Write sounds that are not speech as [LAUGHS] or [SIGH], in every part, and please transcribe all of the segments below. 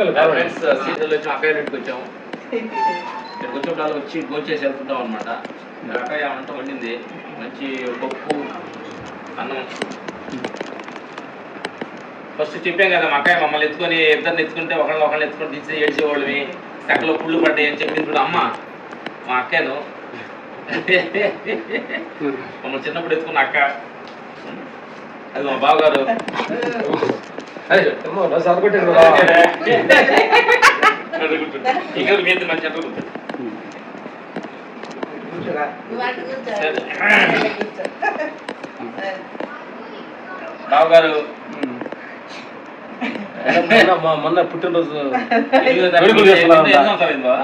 Friends సీజన్లో వచ్చి అక్కయ్య ఇంటికి వచ్చాము. ఇక్కడికి వచ్చినప్పుడు వచ్చి భోంచేసి వెళ్తుంటాం అనమాట అక్కయ్య వంట వండింది. మంచి పప్పు అన్నం. ఫస్ట్ చెప్పాం కదా మా అక్కయ్య మమ్మల్ని ఎత్తుకొని ఇద్దరిని ఎత్తుకుంటే ఒకళ్ళని ఒకళ్ళని ఎత్తుకొని తీసి ఏడ్చేవాళ్ళని సక్కలో పుళ్ళు పడ్డాయి అని చెప్పింది ఇప్పుడు అమ్మ మా అక్కను మమ్మల్ని చిన్నప్పుడు ఎత్తుకున్న అక్క. అది మా బావగారు. కూర్చో. బావగారు మొన్న మా- మొన్న పుట్టినరోజు. అయింది బావ?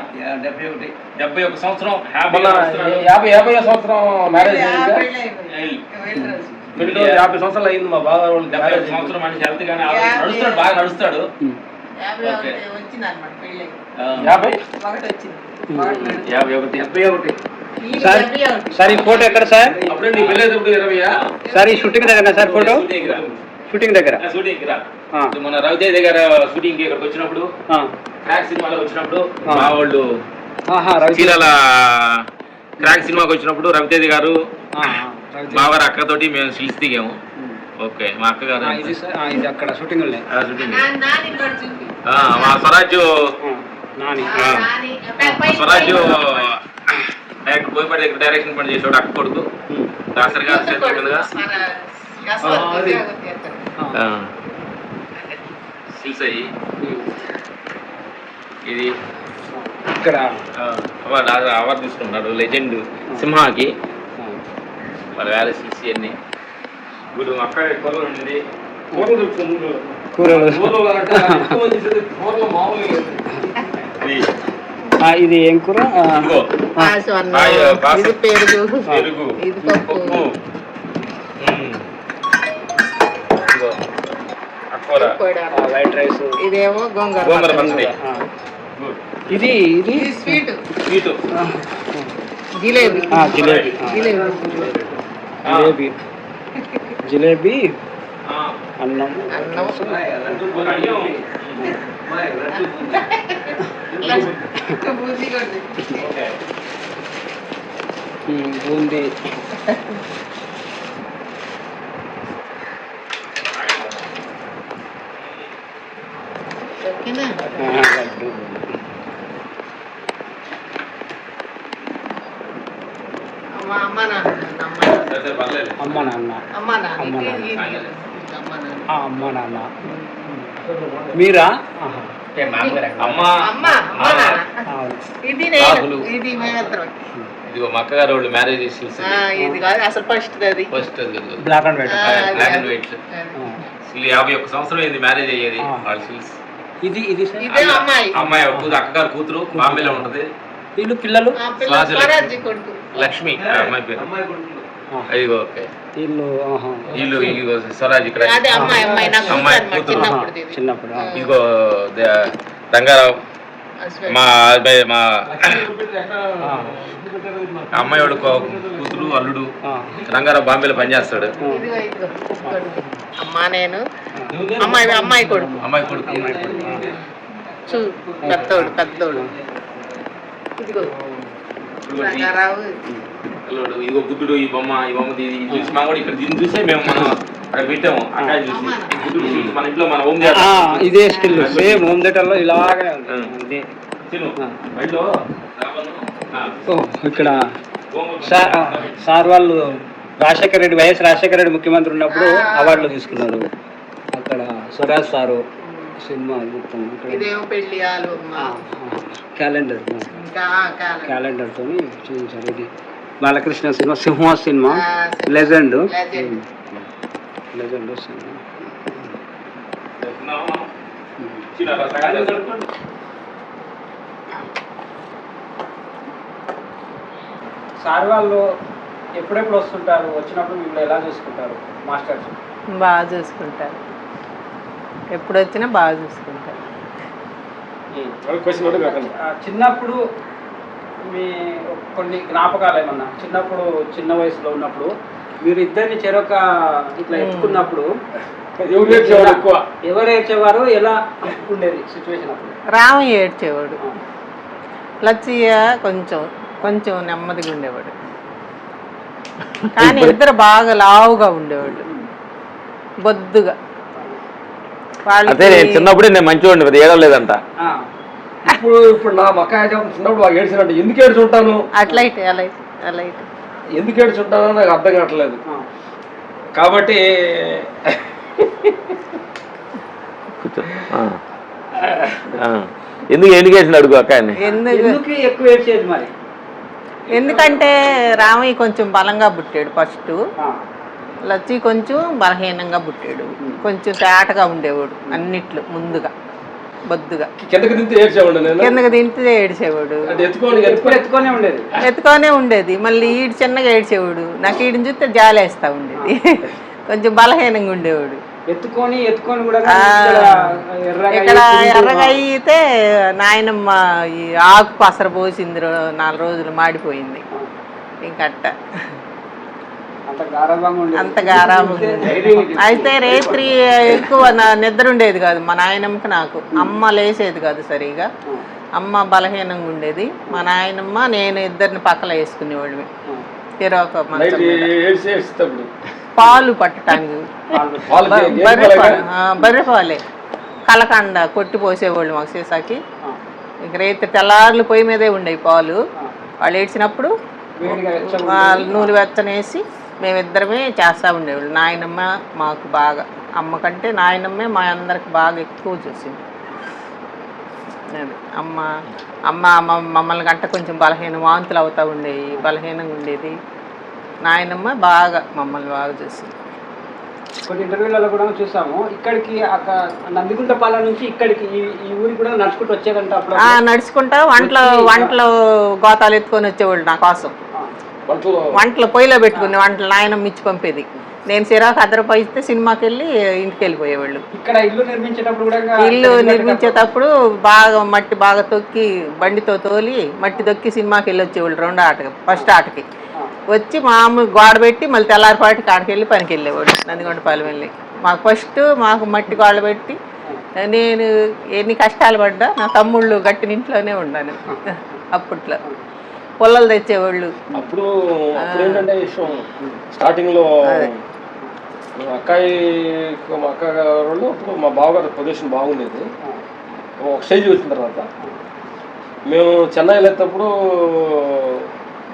డెబ్బై ఒక సంవత్సరం యాభై యాభై సంవత్సరం మ్యారేజ్ యాభై సంవత్సరాలు అయింది మా బాగా వాళ్ళు డెబ్బై ఒక మ్యారేజ్ సంవత్సరం మనిషి హెల్త్ కానీ ఆరోగ్యం- నడుస్తాడు బాగా నడుస్తాడు. ఓకే. ఆ, యాభై? యాభై ఒకటి. డెబ్బై ఒకటి. సార్ సార్ ఈ ఫోటో ఎక్కడ సార్ అప్పుడే నీ పెళ్ళి అయితే ఇరవైయా? సార్ ఈ షూటింగ్ దగ్గర సార్ ఫోటో షూటింగ్ దగ్గర. షూటింగ్ రా ఆ. మన రవితేజ్ దగ్గర షూటింగ్ ఇక్కడికి వచ్చినప్పుడు ఆ. క్రాక్ సినిమాలో వచ్చినప్పుడు ఆ. మా వాళ్ళు చీరాల క్రాక్ సినిమాకి వచ్చినప్పుడు రవితేజ్ గారు. బావగారు అక్కతోటి మేము స్టిల్స్ దిగాము. ఓకే మా అక్క గారు ఇది అక్కడ షూటింగ్ షూటింగ్ మా మా స్వరాజ్యు డైరెక్టర్ బోయపాటి దగ్గర డైరెక్షన్ పని చేసాడు అక్క కొడుకు. దాసరి గారు స్టిల్స్ అయ్యి. ఇది. ఇక్కడ. అవార్డు అవార్డు తీసుకున్నాడు లెజెండ్. సింహాకి. వాళ్ళ వేల స్టిల్స్ అన్ని. ఇప్పుడు అక్క కొరలు ఉండింది. కూరలు కూరలు కూరలు. మామూలుగా. ఇది. ఆ, ఇది ఏం కూర? ఇది పెరుగు. పప్పు. White rice. ఇదేమో గోంగూర పచ్చడి. ఇది స్వీట్. స్వీట్. ఆ, జిలేబీ. ఆ, జిలేబీ. జిలేబీ. జిలేబీ జిలేబీ ఆ, అన్నం అన్నం ఒక అన్నం. బూందీ కూడా ఓకే. ఉమ్, బూందీ ఓకేనా ఆ, లడ్డు. అమ్మ అమ్మ నాన్న అమ్మ నాన్న సరే, సరే, పర్లేదు. అమ్మ నాన్న అమ్మ. నాన్న అమ్మ నాన్న. మీరా ఇదిగో మా అక్కగారు వాళ్ళు మ్యారేజ్ చేసి ఆ, ఇది కాదు అసలు ఫస్ట్ అది. First black and white black and white యాభై ఒక్క సంవత్సరం అయింది మ్యారేజ్ అయ్యేది ఆ. వాళ్ళ సిల్స్. ఇది ఇది అమ్మాయి. అక్కగారు కూతురు బాంబేలో ఉంటది. వీళ్ళు పిల్లలు? లక్ష్మి. అమ్మాయి పేరు. ఓకే. వీళ్ళు ఆహా. వీళ్ళు ఇదిగో స్వరాజ్ ఇక్కడ అదే అమ్మాయి కూతురు. చిన్నప్పుడు. ఇదిగో ద- రంగారావు. మా అబ్బాయి మా అమ్మాయి వాడు కూతురు అల్లుడు. రంగారావు బాంబేలో పనిచేస్తాడు. అమ్మా నేను. అమ్మాయి అమ్మాయి కొడుకు. అమ్మాయి కొడుకు. చూ పెద్దోడు పెద్దోడు. ఇదిగో. రంగారావు. అల్లుడు ఇదిగో బుద్ధుడు ఈ బొమ్మ ఈ బొమ్మ ఇది చూసి మా కూడా ఇక్కడ దీన్ని చూసే మేము మనం అక్కడ పెట్టాము అక్కడ చూసి బుద్ధుడు చూసి మన ఇంట్లో మన హోమ్ ఆ, ఇదే స్టిల్ సేమ్ హోమ్ థియేటర్లో ఇలాగే ఉంది. ఆ, ఓ ఇక్కడ సార్ వాళ్ళు రాజశేఖర రెడ్డి వైఎస్ రాజశేఖర రెడ్డి ముఖ్యమంత్రి ఉన్నప్పుడు అవార్డులు తీసుకున్నారు. అక్కడ స్వరాజ్ సారు సినిమా మొత్తం క్యాలెండర్ క్యాలెండర్తో చూపించారు. ఇది Balakrishna cinema Simha cinema legend. Legend. Cinema. Sir వాళ్ళు ఎప్పుడెప్పుడు వస్తుంటారు? వచ్చినప్పుడు మిమ్మల్ని ఎలా చూసుకుంటారు? మాస్టర్స్ బాగా చూసుకుంటారు. ఎప్పుడు వచ్చినా బాగా చూసుకుంటారు. చిన్నప్పుడు మీ కొన్ని జ్ఞాపకాలు ఏమన్నా? చిన్నప్పుడు చిన్న వయసులో ఉన్నప్పుడు మీరు ఇద్దరిని చెరొక ఇట్లా. ఎత్తుకున్నప్పుడు ఎవరు ఏడ్చేవారు ఎలా ఉండేది సిచ్యువేషన్ అప్పుడు? రామయ్య ఏడ్చేవాడు. లచ్చయ్య కొంచెం కొంచెం నెమ్మదిగా ఉండేవాడు. [LAUGHS] కానీ ఇద్దరు బాగా లావుగా ఉండేవాళ్ళు. బొద్దుగా. అదే నేను చిన్నప్పుడే నేను మంచివాడిని పెద్ద ఏడలేదంట ఆ, ఇప్పుడు ఇప్పుడు నా మక్క చిన్నప్పుడు బాగా ఏడ్చినట్టు. ఎందుకు ఏడ్చుంటాను? అట్లయితే అలా అలా అయితే. ఎందుకు ఏడ్చుంటానో నాకు అర్థం కావట్లేదు. కాబట్టి కూర్చో. ఆ. ఆ. ఎందుకు ఎన్నికేషన్ అడుగు అక్క. ఎందుకు? ఎక్కువ ఏడ్చేది మరి? ఎందుకంటే రామయ్య కొంచెం బలంగా పుట్టాడు ఫస్ట్. లచ్చి కొంచెం బలహీనంగా పుట్టాడు. కొంచెం తేటగా ఉండేవాడు అన్నిట్లో ముందుగా. బొద్దుగా. కిందకి దించి ఏడ్చేవాడు నేను? కిందకి తింటే ఏడ్చేవాడు. ఎత్తుకోని ఉండేది. ఎత్తుకొనే ఉండేది. మళ్ళీ ఈడు చిన్నగా ఏడ్చేవాడు. నాకు ఈడిని చూస్తే జాలేస్తా ఉండేది. కొంచెం బలహీనంగా ఉండేవాడు. ఎత్తుకొని ఎత్తుకొని కూడా ఆ, ఇక్కడ ఎర్రగా అయితే నాయనమ్మ ఈ ఆకు పసర పోసింది నాలుగు రోజులు మాడిపోయింది. ఇంకట్ట. అంత ఉండేది. అయితే రేత్రి ఎక్కువ నా నిద్ర ఉండేది కాదు. మా నాయనమ్మకి నాకు. అమ్మ లేసేది కాదు సరిగా. అమ్మ బలహీనంగా ఉండేది. మా నాయనమ్మ నేను ఇద్దరిని పక్కన వేసుకునేవాళ్ళమి. తిరొక పాలు పట్టడానికి బర్రె? పాలు. ఆ, బర్రె పాలే. కలకండ కొట్టి పోసేవాళ్ళు మాకు సీసాకి. ఇక రేత్రి తెల్లార్లు పొయ్యి మీదే ఉండేవి పాలు. వాళ్ళు ఏడ్చినప్పుడు నూనె వెచ్చనేసి మేమిద్దరమే చేస్తూ ఉండేవాళ్ళు. నాయనమ్మ మాకు బాగా అమ్మ కంటే నాయనమ్మే మా అందరికి బాగా ఎక్కువ చూసింది. అమ్మ అమ్మ అమ్మ- మమ్మల్ని గంట కొంచెం బలహీన వాంతులు అవుతూ ఉండేవి బలహీనంగా ఉండేది. నాయనమ్మ బాగా మమ్మల్ని బాగా చూసింది. కొన్ని ఇంటర్వ్యూలలో కూడా చూసాము. ఇక్కడికి నందిగుంటపాలెం నుంచి ఇక్కడికి ఈ ఊరికి కూడా నడుచుకుంటూ వచ్చేదంట నడుచుకుంటా వంటలో వంటలో గోతాలు ఎత్తుకొని వచ్చేవాళ్ళు నా కోసం. వంటలో. పొయ్యిలో పెట్టుకుని వంటలు నాయనమ్మ ఇచ్చి పంపేది. నేను సిరాకు అద్దరు ఇస్తే సినిమాకి వెళ్ళి ఇంటికి వెళ్ళిపోయేవాళ్ళు ఇక్కడ ఇల్లు నిర్మించేటప్పుడు కూడా ఇంకా ఇల్లు ఇక్కడ నిర్మించేటప్పుడు బాగా మట్టి బాగా తొక్కి బండితో తోలి మట్టి తొక్కి సినిమాకి వెళ్ళి వచ్చేవాళ్ళు రెండో ఆటకి ఫస్ట్ ఆటకి. వచ్చి మామూలు గోడ పెట్టి మళ్ళీ తెల్లారిపాటికి ఆటకి వెళ్ళి పనికి వెళ్ళేవాడు నందికొండపాలెం వెళ్ళి మాకు ఫస్ట్ మాకు మట్టి గోడ పెట్టి నేను ఎన్ని కష్టాలు పడ్డా నా తమ్ముళ్ళు గట్టిన ఇంట్లోనే ఉన్నాను అప్పట్లో. పొల్లలు తెచ్చేవాళ్ళు. అప్పుడు అప్పుడు ఏంటంటే విషయం స్టార్టింగ్లో మా అక్కాయి మా అక్క వాళ్ళు అప్పుడు మా బావగారు పొజిషన్ బాగుండేది. ఒక స్టేజ్ వచ్చిన తర్వాత. మేము చెన్నై వెళ్ళేటప్పుడు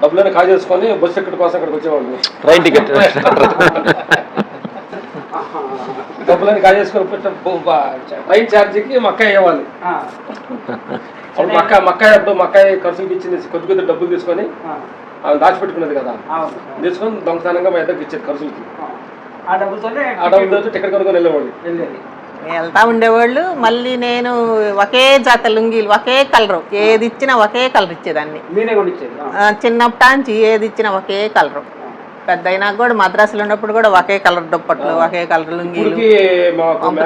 డబ్బులైనా కాజేసుకొని బస్సు ఎక్కడి కోసం అక్కడికి వచ్చేవాళ్ళు. Train ticket. డబ్బులైనా కాజేసుకొని ట్రైన్ ఛార్జీకి మా అక్క అయ్యేవాళ్ళు. ఆ, అప్పుడు మా అక్క మా అక్కాయి అప్పుడు మా అక్కాయి ఖర్చుకి ఇచ్చింది కొద్ది కొద్ది డబ్బులు తీసుకొని దాచిపెట్టుకున్నది కదా. అవును. తీసుకొని దొంగతనంగా మా ఇద్దరికి ఇచ్చేది ఖర్చులకి. ఆ. డబ్బులతో టికెట్ కొనుక్కొని వెళ్ళేవాళ్ళు వెళ్తా ఉండేవాళ్ళు మళ్ళీ నేను ఒకే జత లుంగీలు ఒకే కలరు ఏది ఇచ్చినా ఒకే కలర్ ఇచ్చేదాన్ని. ఆ, చిన్నప్పటాంచి ఏది ఇచ్చినా ఒకే కలరు. పెద్ద అయినాక కూడా మద్రాసులో ఉన్నప్పుడు కూడా ఒకే కలర్ దుప్పట్లు ఒకే కలర్ లుంగీలు.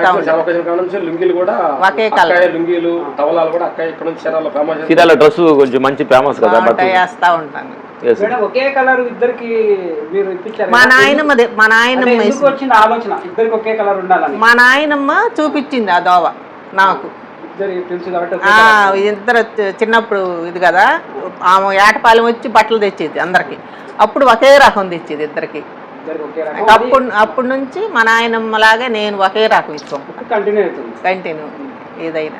కాడ నుంచి లుంగీలు కూడా ఒకే colour. అక్కాయ లుంగీలు టవలాలు కూడా అక్కాయ ఇక్కడ నుంచి చీరాల ఫేమస్ చీరాల డ్రెస్ కొంచెం మంచి ఫేమస్ కదా వేస్తా ఉంటాను. Yes. మేడం ఒకే కలర్ ఇద్దరికి మీరు ఇప్పించారు మా నాయనమ్మ ఎందుకు వేసింది. వచ్చింది ఆలోచన? ఇద్దరికి ఒకే కలర్ ఉండాలని. మా నాయనమ్మ చూపించింది ఆ దోవ నాకు. ఇద్దరు చిన్నప్పుడు ఇది కదా ఆమె ఏటపాలెం వచ్చి బట్టలు తెచ్చేది అందరికి. అప్పుడు ఒకే రకం తెచ్చేది ఇద్దరికి. అప్పుడు అప్పటి నుంచి మా నాయనమ్మ లాగా నేను ఒకే రకం ఇచ్చాం. కంటిన్యూ ఏదైనా.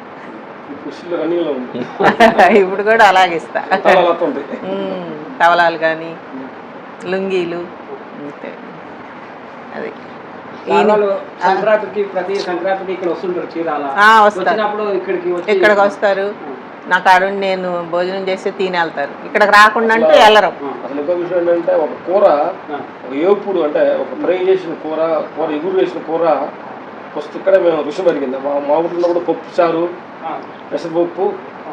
[LAUGHS] ఇప్పుడు కూడా అలాగే ఇస్తా. టవలాలు కానీ లుంగీలు అంతే. అది. వాళ్ళు సంక్రాంతికి ప్రతి సంక్రాంతికి ఇక్కడ వస్తుంటారు చీరాల. వచ్చినప్పుడు ఇక్కడికి వచ్చి ఇక్కడికి వస్తారు. నా కాడు నేను భోజనం చేస్తే తిని వెళ్తారు. ఇక్కడికి రాకుండా అంటే వెళ్ళరు. అసలు ఇంకో విషయం ఏంటంటే ఒక కూర ఒక ఏపుడు అంటే ఒక ఫ్రై చేసిన కూర కూర ఎగురు వేసిన కూర ఫస్ట్ ఇక్కడ మేము రుచి మరిగింది మా మా ఊర్లో ఉన్నప్పుడు పప్పు చారు పెసరపప్పు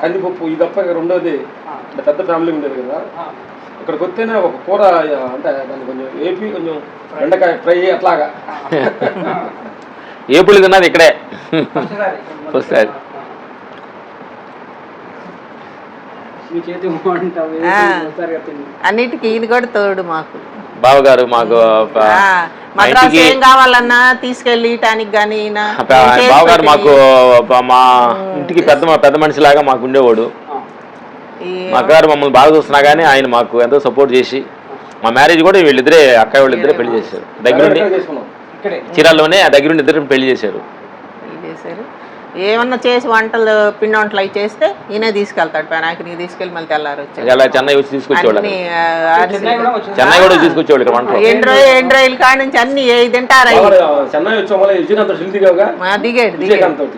కందిపప్పు ఇది తప్ప ఇక రెండోది అంటే పెద్ద ఫ్యామిలీ ఉండేది కదా. ఇక్కడికి వస్తేనే ఒక కూర అంటే దాన్ని కొంచెం ఏపీ కొంచెం బెండకాయ ఫ్రై అట్లాగా ఏ పులి తిన్నది ఇక్కడే ఫస్ట్ సారి. ఫస్ట్ సారి. మీ చేతి వంట వేసి ఆ. ఒకసారిగా తిని. అన్నిటికీ ఈయన కూడా తోడు మాకు బావగారు మాకు మద్రాసు ఏం కావాలన్నా తీసుకెళ్ళి టానిక్ గానీ ఈయన ప- నేను చేసి బావగారు మాకు మా ఇంటికి పెద్ద మా పెద్ద మనిషిలాగా మాకు ఉండేవాడు అక్కగారు మమ్మల్ని బాగా చూస్తున్నా కానీ ఆయన మాకు ఎంతో సపోర్ట్ చేసి మా మ్యారేజ్ కూడా వీళ్ళిద్దరే అక్కయ్య వాళ్ళిద్దరే పెళ్ళి చేశారు. దగ్గరుండి చీరాల్లోనే ఆ దగ్గరుండి ఇద్దరు పెళ్ళి చేశారు. పెళ్ళి చేశారు. ఏమన్నా చేసి వంటలు పిండి వంటలు అవి చేస్తే ఈయనే తీసుకెళ్తాడు పెనాకిని తీసుకెళ్ళి మళ్ళీ తెల్లారు వచ్చాడు. అలా చెన్నై వచ్చి తీసుకొచ్చేవాళ్ళు. చెన్నై కూడా తీసుకొచ్చేవాళ్ళు ఇక్కడ వంటలు. ఎండు రోజులు ఎండు రోజుల కాడ నుంచి అన్ని ఏ తింటారు దిగాడు దిగాడు.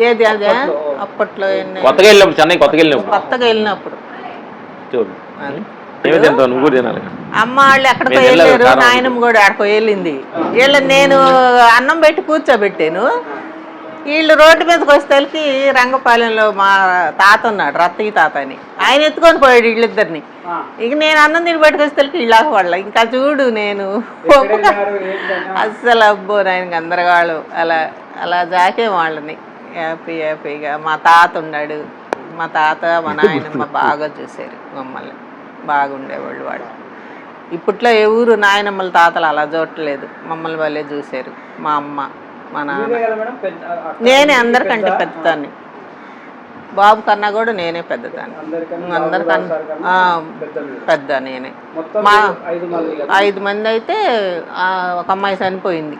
ఏది అదే? అప్పట్లో. ఎన్ని? కొత్తగా వెళ్ళినప్పుడు చెన్నై కొత్తగా వెళ్ళినప్పుడు. కొత్తగా వెళ్ళినప్పుడు. చూడు. నువ్వు అమ్మ వాళ్ళు ఎక్కడికో వెళ్ళారు నాయనమ్మ కూడా ఆడకో వెళ్ళింది. వీళ్ళ నేను అన్నం పెట్టి కూర్చోబెట్టాను. వీళ్ళు రోడ్డు మీదకి వచ్చేసరికి రంగపాలెంలో మా తాత ఉన్నాడు రత్తయ్య తాత అని ఆయన ఎత్తుకొని పోయాడు వీళ్ళిద్దరిని. ఇక నేను అన్నం తిని పెట్టుకొచ్చేసరికి వీళ్ళకి వాళ్ళ ఇంకా చూడు నేను? అస్సలు అబ్బో నాయన గందరగాళం అలా అలా జాకే వాళ్ళని. హ్యాపీ హ్యాపీగా. మా తాత ఉన్నాడు. మా తాత మా నాయనమ్మ బాగా చూశారు మమ్మల్ని. బాగుండేవాళ్ళు వాళ్ళు. ఇప్పట్లో ఏ ఊరు నాయనమ్మల తాతలు అలా చూడట్లేదు. మమ్మల్ని వాళ్ళే చూశారు మా అమ్మ మా నాన్న. నేనే అందరికంటే పెద్దదాన్ని. బాబు కన్నా కూడా నేనే పెద్దదాన్ని. అందరికన్నా పెద్ద నేనే. మా ఐదు మంది అయితే ఒక అమ్మాయి చనిపోయింది.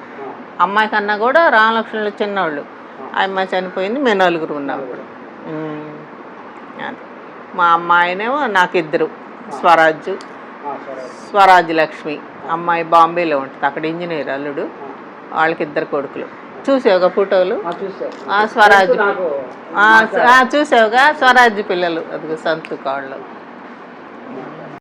అమ్మాయి కన్నా కూడా రామలక్ష్మణులు చిన్నవాళ్ళు. ఆ. అమ్మాయి చనిపోయింది మేము నలుగురు ఉన్నాం ఇప్పుడు. మా అమ్మాయినేమో నాకు ఇద్దరు స్వరాజ్. స్వరాజ్. లక్ష్మి. అమ్మాయి బాంబేలో ఉంటుంది. అక్కడ ఇంజనీర్ అల్లుడు. వాళ్ళకి ఇద్దరు కొడుకులు. చూసావుగా ఫోటోలు? స్వరాజ్ చూసావుగా? స్వరాజ్ పిల్లలు. అదిగో సంతు కాళ్ళు